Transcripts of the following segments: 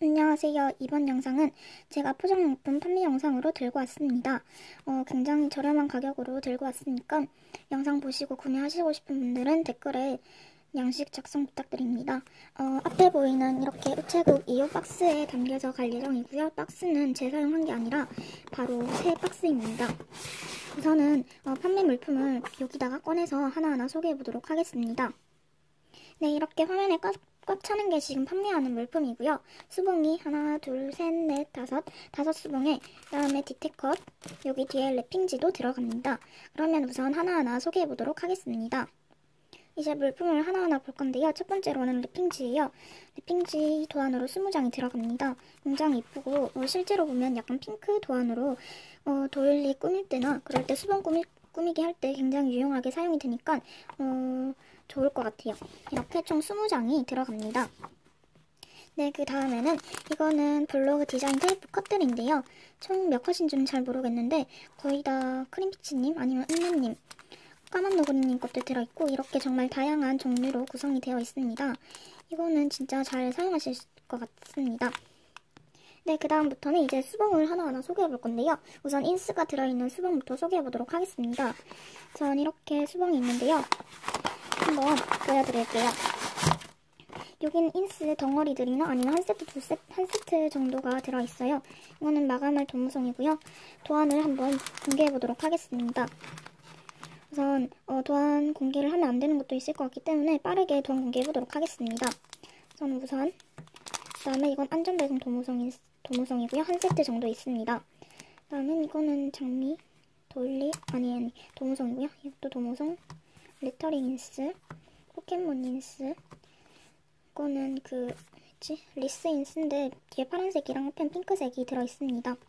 안녕하세요. 이번 영상은 제가 포장용품 판매 영상으로 들고 왔습니다. 어, 굉장히 저렴한 가격으로 들고 왔으니까 영상 보시고 구매하시고 싶은 분들은 댓글에 양식 작성 부탁드립니다. 어, 앞에 보이는 이렇게 우체국 2호 박스에 담겨져 갈 예정이고요. 박스는 재사용한 게 아니라 바로 새 박스입니다. 우선은 어, 판매 물품을 여기다가 꺼내서 하나하나 소개해 보도록 하겠습니다. 네, 이렇게 화면에 꽉, 꽉 차는 게 지금 판매하는 물품이고요. 수봉이 하나, 둘, 셋, 넷, 다섯, 다섯 수봉에 그다음에 디테컷, 여기 뒤에 랩핑지도 들어갑니다. 그러면 우선 하나하나 소개해 보도록 하겠습니다. 이제 물품을 하나하나 볼 건데요. 첫 번째로는 랩핑지예요. 랩핑지 도안으로 20장이 들어갑니다. 굉장히 이쁘고 어, 실제로 보면 약간 핑크 도안으로 어, 도일리 꾸밀 때나 그럴 때 수분 꾸밀, 꾸미기 할 때 굉장히 유용하게 사용이 되니까 어, 좋을 것 같아요. 이렇게 총 20장이 들어갑니다. 네, 그 다음에는 이거는 블로그 디자인 테이프 컷들인데요. 총 몇 컷인지 는 잘 모르겠는데 거의 다 크림피치님 아니면 은매님 까만 너구리님 것도 들어있고 이렇게 정말 다양한 종류로 구성이 되어 있습니다. 이거는 진짜 잘 사용하실 것 같습니다. 네, 그 다음부터는 이제 수봉을 하나하나 소개해 볼 건데요. 우선 인스가 들어있는 수봉부터 소개해 보도록 하겠습니다. 전 이렇게 수봉이 있는데요. 한번 보여드릴게요. 여기는 인스 덩어리들이나 아니면 한 세트, 두 세트, 한 세트 정도가 들어있어요. 이거는 마감할 도무송이고요. 도안을 한번 공개해 보도록 하겠습니다. 우선 어, 도안 공개를 하면 안 되는 것도 있을 것 같기 때문에 빠르게 도안 공개해 보도록 하겠습니다. 저는 우선 그 다음에 이건 안전배송 도무송이, 도무송이고요. 한 세트 정도 있습니다. 그 다음에 이거는 장미, 돌리, 아니 아니 도무송이고요. 이것도 도무송, 레터링 인스, 포켓몬 인스 이거는 그 뭐지? 리스 인스인데 뒤에 파란색이랑 앞엔 핑크색이 들어있습니다. 그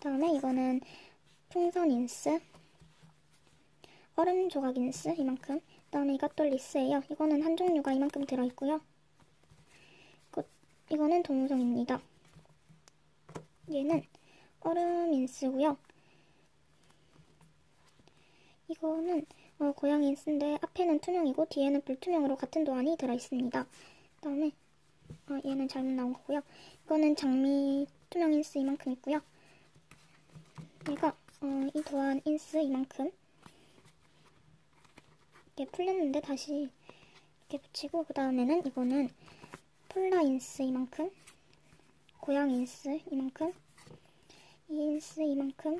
다음에 이거는 풍선 인스 얼음 조각 인스 이만큼 그 다음에 이것도 리스예요. 이거는 한 종류가 이만큼 들어있고요. 이거, 이거는 도무송입니다. 얘는 얼음 인스고요. 이거는 어, 고양이 인스인데 앞에는 투명이고 뒤에는 불투명으로 같은 도안이 들어있습니다. 그 다음에 어, 얘는 잘못 나온 거고요. 이거는 장미 투명 인스 이만큼 있고요. 얘가 어, 이 도안 인스 이만큼 이렇게 풀렸는데 다시 이렇게 붙이고 그 다음에는 이거는 폴라 인스 이만큼 고양이 인스 이만큼 이 인스 이만큼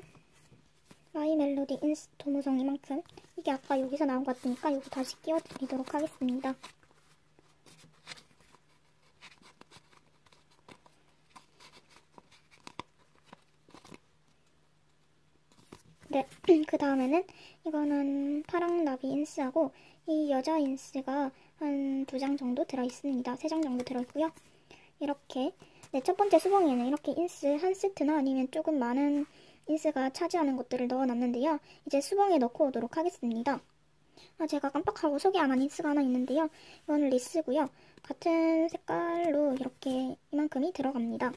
마이 멜로디 인스 도무성 이만큼 이게 아까 여기서 나온 것 같으니까 여기 다시 끼워드리도록 하겠습니다. 네, 그 다음에는 이거는 파랑 나비 인스하고 이 여자 인스가 한 두 장 정도 들어있습니다. 세 장 정도 들어있고요. 이렇게 네, 첫 번째 수봉에는 이렇게 인스 한 세트나 아니면 조금 많은 인스가 차지하는 것들을 넣어놨는데요. 이제 수봉에 넣고 오도록 하겠습니다. 아, 제가 깜빡하고 소개 안한 인스가 하나 있는데요. 이거는 리스고요. 같은 색깔로 이렇게 이만큼이 들어갑니다.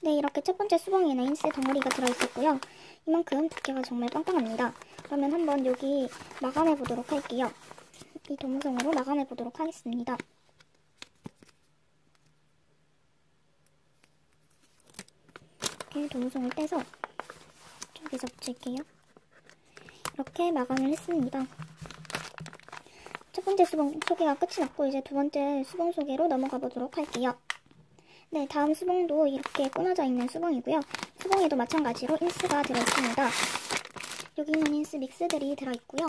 네, 이렇게 첫 번째 수봉에는 인스 덩어리가 들어있었고요. 이만큼 두께가 정말 빵빵합니다. 그러면 한번 여기 마감해 보도록 할게요. 이 도무송으로 마감해 보도록 하겠습니다. 이렇게 도무송을 떼서 저기서 붙일게요. 이렇게 마감을 했습니다. 첫 번째 수봉 소개가 끝이 났고 이제 두 번째 수봉 소개로 넘어가 보도록 할게요. 네, 다음 수봉도 이렇게 꾸며져 있는 수봉이고요. 수봉에도 마찬가지로 인스가 들어있습니다. 여기 있는 인스 믹스들이 들어있고요.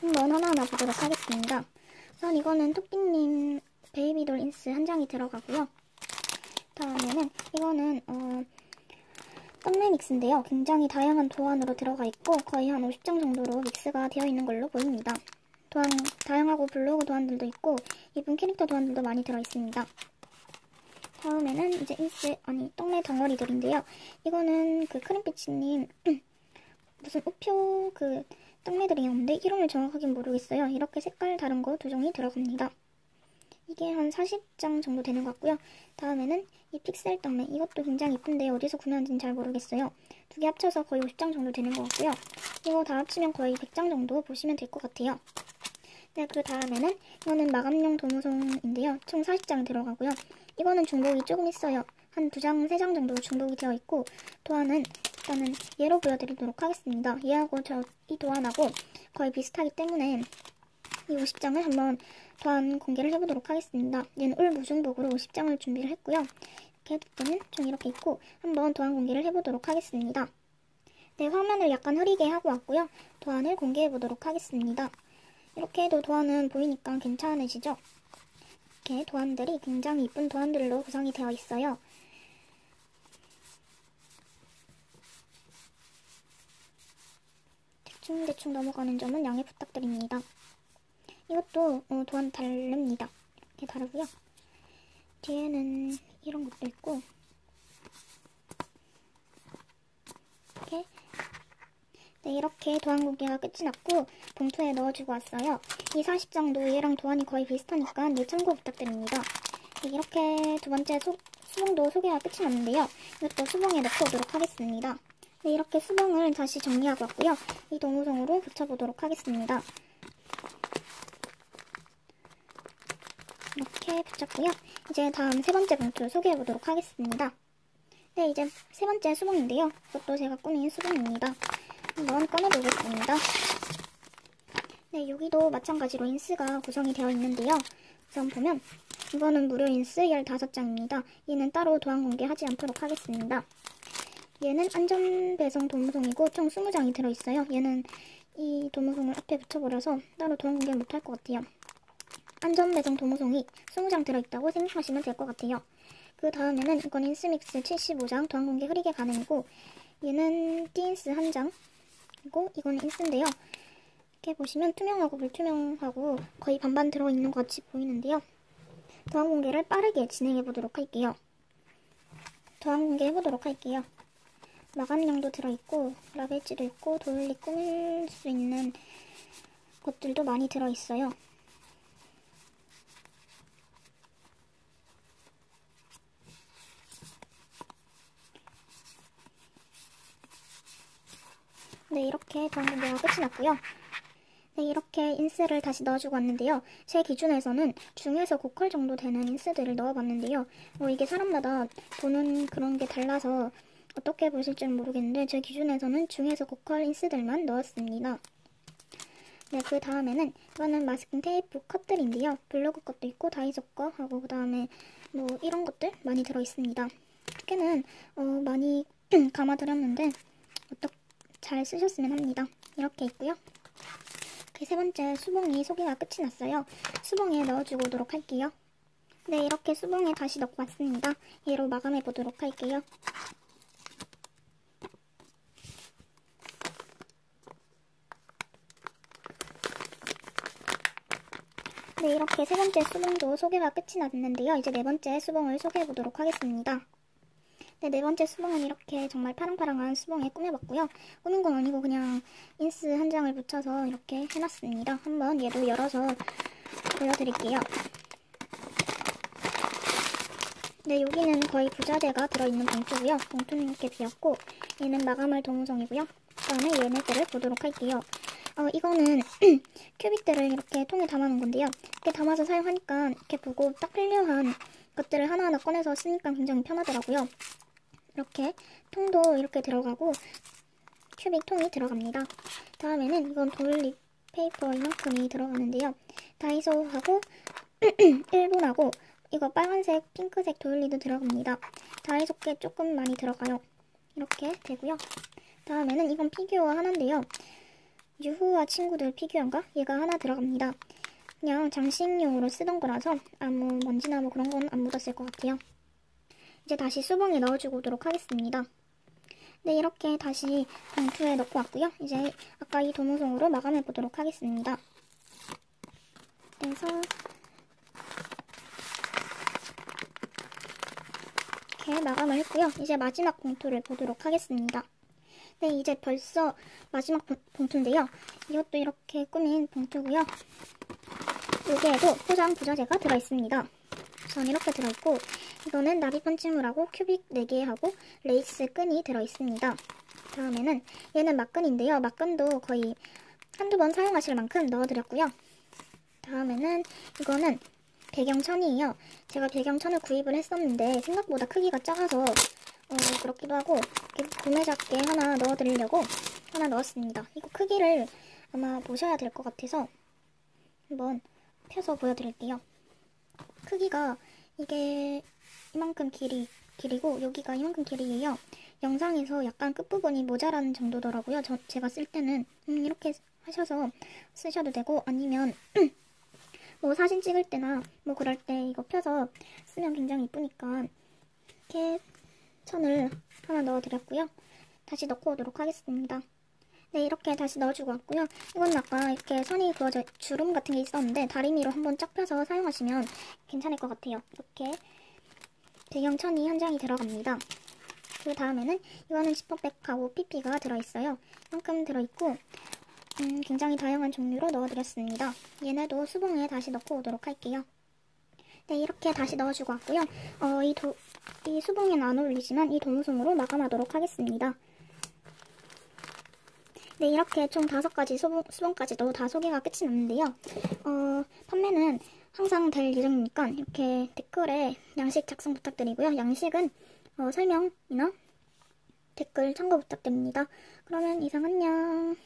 한번 하나하나 보도록 하겠습니다. 우선 이거는 토끼님 베이비돌 인스 한 장이 들어가고요. 다음에는 이거는 어, 썸네 믹스인데요. 굉장히 다양한 도안으로 들어가 있고 거의 한 50장 정도로 믹스가 되어 있는 걸로 보입니다. 도안, 다양하고 블로그 도안들도 있고 이쁜 캐릭터 도안들도 많이 들어있습니다. 다음에는 이제 인스, 아니 떡매 덩어리들인데요. 이거는 그 크림피치님 무슨 우표 그 떡매들이었는데 이름을 정확하게 모르겠어요. 이렇게 색깔 다른 거 두 종이 들어갑니다. 이게 한 40장 정도 되는 것 같고요. 다음에는 이 픽셀 떡매 이것도 굉장히 이쁜데 어디서 구매한지는 잘 모르겠어요. 두 개 합쳐서 거의 50장 정도 되는 것 같고요. 이거 다 합치면 거의 100장 정도 보시면 될 것 같아요. 네, 그 다음에는 이거는 마감용 도무송인데요. 총 40장 들어가고요. 이거는 중복이 조금 있어요. 한 두 장, 세 장 정도 중복이 되어 있고 도안은 일단은 얘로 보여드리도록 하겠습니다. 얘하고 저 이 도안하고 거의 비슷하기 때문에 이 50장을 한번 도안 공개를 해보도록 하겠습니다. 얘는 울 무중복으로 50장을 준비를 했고요. 이렇게 두께는 좀 이렇게 있고 한번 도안 공개를 해보도록 하겠습니다. 네, 화면을 약간 흐리게 하고 왔고요. 도안을 공개해보도록 하겠습니다. 이렇게 해도 도안은 보이니까 괜찮으시죠? 이렇게 도안들이 굉장히 이쁜 도안들로 구성이 되어 있어요. 대충대충 넘어가는 점은 양해 부탁드립니다. 이것도 어, 도안 다릅니다. 이렇게 다르고요. 뒤에는 이런 것도 있고 이렇게 네, 이렇게 도안 공개가 끝이 났고 봉투에 넣어주고 왔어요. 이 40장도 얘랑 도안이 거의 비슷하니까 얘 참고 부탁드립니다. 네, 이렇게 두 번째 수, 수봉도 소개가 끝이 났는데요. 이것도 수봉에 넣고 오도록 하겠습니다. 네, 이렇게 수봉을 다시 정리하고 왔고요. 이 도무송으로 붙여보도록 하겠습니다. 이렇게 붙였고요. 이제 다음 세 번째 봉투 소개해 보도록 하겠습니다. 네, 이제 세 번째 수봉인데요. 이것도 제가 꾸민 수봉입니다. 한번 꺼내보겠습니다. 네, 여기도 마찬가지로 인스가 구성이 되어 있는데요. 우선 보면 이거는 무료 인스 15장입니다. 얘는 따로 도안 공개하지 않도록 하겠습니다. 얘는 안전배송 도무송이고 총 20장이 들어있어요. 얘는 이 도무송을 앞에 붙여버려서 따로 도안 공개 못할 것 같아요. 안전배송 도무송이 20장 들어있다고 생각하시면 될 것 같아요. 그 다음에는 이건 인스믹스 75장 도안 공개 흐리게 가능이고 얘는 띠인스 1장 그리고 이건 인스인데요. 이렇게 보시면 투명하고 불투명하고 거의 반반 들어있는 것 같이 보이는데요. 도안 공개를 빠르게 진행해 보도록 할게요. 도안 공개 해 보도록 할게요. 마감용도 들어있고 라벨지도 있고 돌리 꾸밀 수 있는 것들도 많이 들어있어요. 네, 이렇게 공개가 끝이 났고요. 네, 이렇게 인스를 다시 넣어주고 왔는데요. 제 기준에서는 중에서 고퀄 정도 되는 인스들을 넣어봤는데요. 뭐 이게 사람마다 보는 그런 게 달라서 어떻게 보실지는 모르겠는데 제 기준에서는 중에서 고퀄 인스들만 넣었습니다. 네, 그 다음에는 이거는 마스킹 테이프 컷들인데요. 블로그 것도 있고 다이소 거 하고 그 다음에 뭐 이런 것들 많이 들어있습니다. 두께는 어, 많이 감아드렸는데 어떻게 잘 쓰셨으면 합니다. 이렇게 있고요. 그 세 번째 수봉이 소개가 끝이 났어요. 수봉에 넣어주고 오도록 할게요. 네, 이렇게 수봉에 다시 넣고 왔습니다. 얘로 마감해 보도록 할게요. 네, 이렇게 세 번째 수봉도 소개가 끝이 났는데요. 이제 네 번째 수봉을 소개해 보도록 하겠습니다. 네, 네 번째 수봉은 이렇게 정말 파랑파랑한 수봉에 꾸며봤고요. 꾸민 건 아니고 그냥 인스 한 장을 붙여서 이렇게 해놨습니다. 한번 얘도 열어서 보여드릴게요. 네, 여기는 거의 부자재가 들어있는 봉투고요. 봉투는 이렇게 비었고 얘는 마감할 도무송이고요. 그 다음에 얘네들을 보도록 할게요. 어, 이거는 큐빅들을 이렇게 통에 담아놓은 건데요. 이렇게 담아서 사용하니까 이렇게 보고 딱 필요한 것들을 하나하나 꺼내서 쓰니까 굉장히 편하더라고요. 이렇게 통도 이렇게 들어가고 큐빅 통이 들어갑니다. 다음에는 이건 돌립 페이퍼 이만큼이 들어가는데요. 다이소하고 일본하고 이거 빨간색, 핑크색 도일리도 들어갑니다. 다이소 게 조금 많이 들어가요. 이렇게 되고요. 다음에는 이건 피규어 하나인데요. 유후와 친구들 피규어인가? 얘가 하나 들어갑니다. 그냥 장식용으로 쓰던 거라서 아무 먼지나 뭐 그런 건 안 묻었을 것 같아요. 이제 다시 수봉에 넣어주고 오도록 하겠습니다. 네, 이렇게 다시 봉투에 넣고 왔고요. 이제 아까 이 도무송으로 마감해 보도록 하겠습니다. 그래서 이렇게 마감을 했고요. 이제 마지막 봉투를 보도록 하겠습니다. 네, 이제 벌써 마지막 봉투인데요. 이것도 이렇게 꾸민 봉투고요. 여기에도 포장 부자재가 들어있습니다. 우선 이렇게 들어있고 이거는 나비펀 찜물하고 큐빅 4개 하고 레이스 끈이 들어있습니다. 다음에는 얘는 막끈인데요. 막끈도 거의 한두 번 사용하실 만큼 넣어드렸고요. 다음에는 이거는 배경천이에요. 제가 배경천을 구입을 했었는데 생각보다 크기가 작아서 어, 그렇기도 하고 구매작게 하나 넣어드리려고 하나 넣었습니다. 이거 크기를 아마 보셔야 될 것 같아서 한번 펴서 보여드릴게요. 크기가 이게 이만큼 길이 길이고 여기가 이만큼 길이에요. 영상에서 약간 끝부분이 모자라는 정도더라고요. 저, 제가 쓸 때는 음, 이렇게 하셔서 쓰셔도 되고 아니면 뭐 사진 찍을 때나 뭐 그럴 때 이거 펴서 쓰면 굉장히 이쁘니까 이렇게 천을 하나 넣어드렸고요. 다시 넣고 오도록 하겠습니다. 네, 이렇게 다시 넣어주고 왔고요. 이건 아까 이렇게 선이 그어져 주름 같은 게 있었는데 다리미로 한번 쫙 펴서 사용하시면 괜찮을 것 같아요. 이렇게 배경천이 한 장이 들어갑니다. 그 다음에는 이거는 지퍼백하고 PP가 들어있어요. 이만큼 들어있고 음, 굉장히 다양한 종류로 넣어드렸습니다. 얘네도 수봉에 다시 넣고 오도록 할게요. 네, 이렇게 다시 넣어주고 왔고요. 어, 이, 도, 이 수봉에는 안 어울리지만 이 도무송으로 마감하도록 하겠습니다. 네, 이렇게 총 다섯 가지 수봉, 수봉까지도 다 소개가 끝이 났는데요. 어, 판매는 항상 될 예정이니까 이렇게 댓글에 양식 작성 부탁드리고요. 양식은 어, 설명이나 댓글 참고 부탁드립니다. 그러면 이상 안녕.